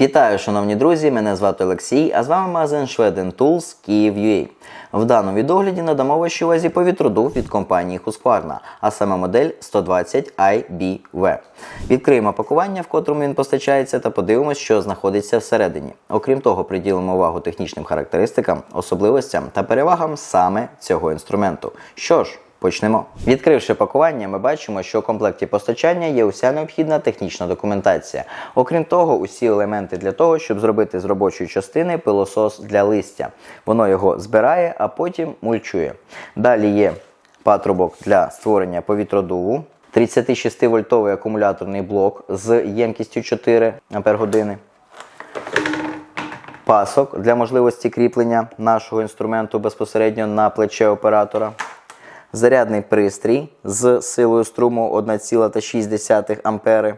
Вітаю, шановні друзі! Мене звати Олексій, а з вами магазин Schweden Tools Kyiv.ua. В даному відогляді надамо вашій увазі повітродув від компанії Husqvarna, а саме модель 120 IBV. Відкриємо пакування, в котрому він постачається, та подивимося, що знаходиться всередині. Окрім того, приділимо увагу технічним характеристикам, особливостям та перевагам саме цього інструменту. Що ж, Почнемо. Відкривши пакування, ми бачимо, що у комплекті постачання є уся необхідна технічна документація. Окрім того, усі елементи для того, щоб зробити з робочої частини пилосос для листя. Воно його збирає, а потім мульчує. Далі є патрубок для створення повітродуву, 36-вольтовий акумуляторний блок з ємкістю 4 Ах. Пасок для можливості кріплення нашого інструменту безпосередньо на плече оператора зарядний пристрій з силою струму 1,6 А,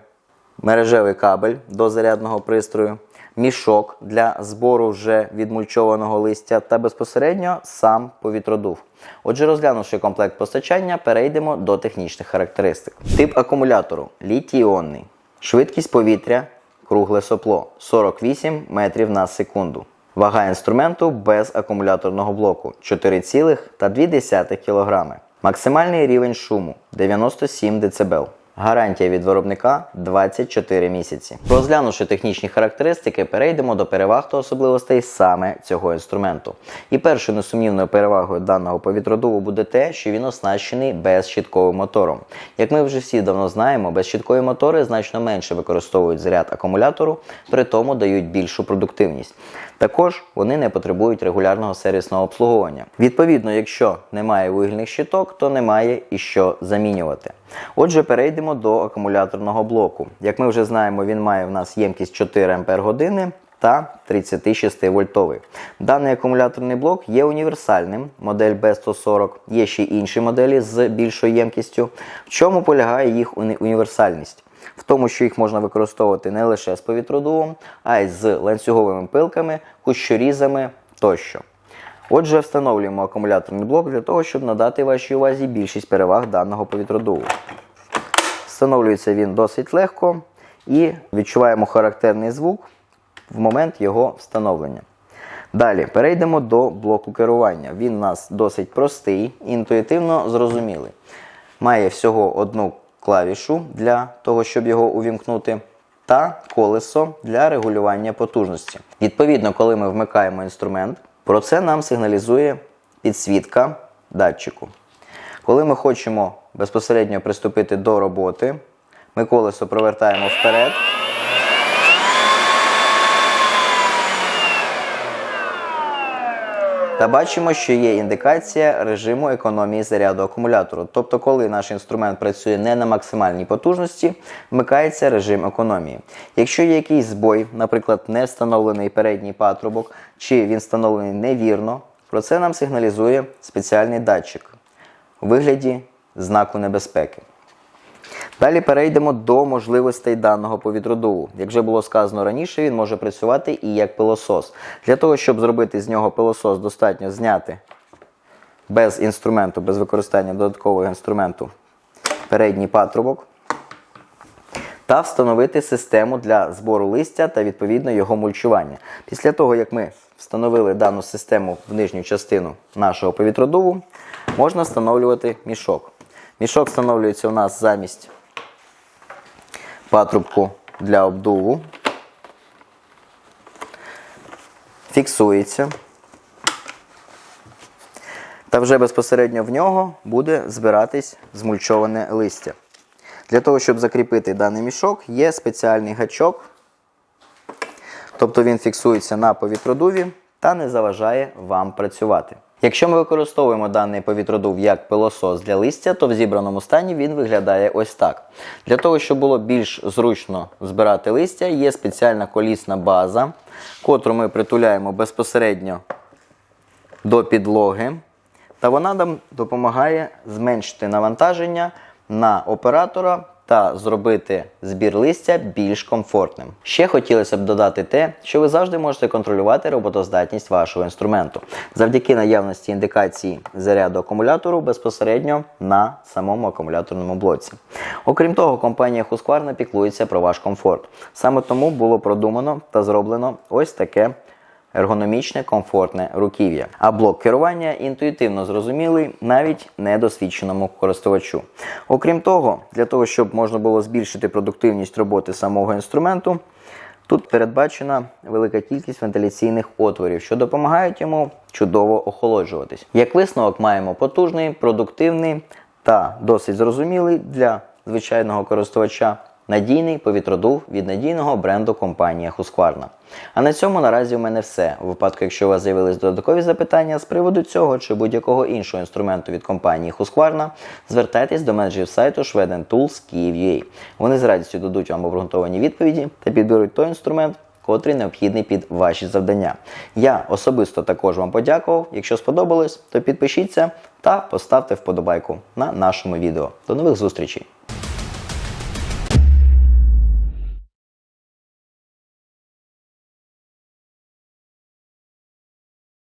мережевий кабель до зарядного пристрою, мішок для збору вже відмульчованого листя та безпосередньо сам повітродув. Отже, розглянувши комплект постачання, перейдемо до технічних характеристик. Тип акумулятору літій-іонний. Швидкість повітря кругле сопло 48 метрів на секунду. Вага інструменту без акумуляторного блоку 4,2 кг. Максимальний рівень шуму 97 дБ. Гарантія від виробника 24 місяці. Розглянувши технічні характеристики, перейдемо до переваг та особливостей саме цього інструменту. І першою несумнівною перевагою даного повітродуву буде те, що він оснащений безщітковим мотором. Як ми вже всі давно знаємо, безщіткові мотори значно менше використовують заряд акумулятору, при тому дають більшу продуктивність. Також вони не потребують регулярного сервісного обслуговування. Відповідно, якщо немає вугільних щиток, то немає і що замінювати. Отже, перейдемо до акумуляторного блоку. Як ми вже знаємо, він має в нас ємкість 4 Ах та 36 вольтовий. Даний акумуляторний блок є універсальним, модель B140, є ще інші моделі з більшою ємкістю. В чому полягає їх уні- універсальність? В тому, що їх можна використовувати не лише з повітродувом, а й з ланцюговими пилками, кущорізами тощо. Отже, встановлюємо акумуляторний блок для того, щоб надати вашій увазі більшість переваг даного повітродуву. Встановлюється він досить легко і відчуваємо характерний звук в момент його встановлення. Далі перейдемо до блоку керування. Він у нас досить простий, інтуїтивно зрозумілий. Має всього одну клавішу для того, щоб його увімкнути, та колесо для регулювання потужності. Відповідно, коли ми вмикаємо інструмент, про це нам сигналізує підсвітка датчику. Коли ми хочемо безпосередньо приступити до роботи, ми колесо провертаємо вперед. Та бачимо, що є індикація режиму економії заряду акумулятору. Тобто, коли наш інструмент працює не на максимальній потужності, вмикається режим економії. Якщо є якийсь збой, наприклад, не встановлений передній патрубок, чи він встановлений невірно, про це нам сигналізує спеціальний датчик у вигляді знаку небезпеки. Далі перейдемо до можливостей даного повітродуву. Як вже було сказано раніше, він може працювати і як пилосос. Для того, щоб зробити з нього пилосос, достатньо зняти без інструменту, без використання додаткового інструменту передній патрубок та встановити систему для збору листя та відповідно його мульчування. Після того, як ми встановили дану систему в нижню частину нашого повітродуву, можна встановлювати мішок. Мішок встановлюється у нас замість патрубку для обдуву. Фіксується. Та вже безпосередньо в нього буде збиратись змульчоване листя. Для того, щоб закріпити даний мішок, є спеціальний гачок. Тобто він фіксується на повітродуві та не заважає вам працювати. Якщо ми використовуємо даний повітродув як пилосос для листя, то в зібраному стані він виглядає ось так. Для того, щоб було більш зручно збирати листя, є спеціальна колісна база, котру ми притуляємо безпосередньо до підлоги. Та вона нам допомагає зменшити навантаження на оператора та зробити збір листя більш комфортним. Ще хотілося б додати те, що ви завжди можете контролювати роботоздатність вашого інструменту завдяки наявності індикації заряду акумулятору безпосередньо на самому акумуляторному блоці. Окрім того, компанія Husqvarna піклується про ваш комфорт. Саме тому було продумано та зроблено ось таке ергономічне, комфортне руків'я. А блок керування інтуїтивно зрозумілий навіть недосвідченому користувачу. Окрім того, для того, щоб можна було збільшити продуктивність роботи самого інструменту, тут передбачена велика кількість вентиляційних отворів, що допомагають йому чудово охолоджуватись. Як висновок, маємо потужний, продуктивний та досить зрозумілий для звичайного користувача Надійний повітродув від надійного бренду компанія Husqvarna. А на цьому наразі у мене все. У випадку, якщо у вас з'явились додаткові запитання з приводу цього чи будь-якого іншого інструменту від компанії Husqvarna, звертайтесь до менеджерів сайту Kyiv.ua. Вони з радістю дадуть вам обґрунтовані відповіді та підберуть той інструмент, котрий необхідний під ваші завдання. Я особисто також вам подякував. Якщо сподобалось, то підпишіться та поставте вподобайку на нашому відео. До нових зустрічей!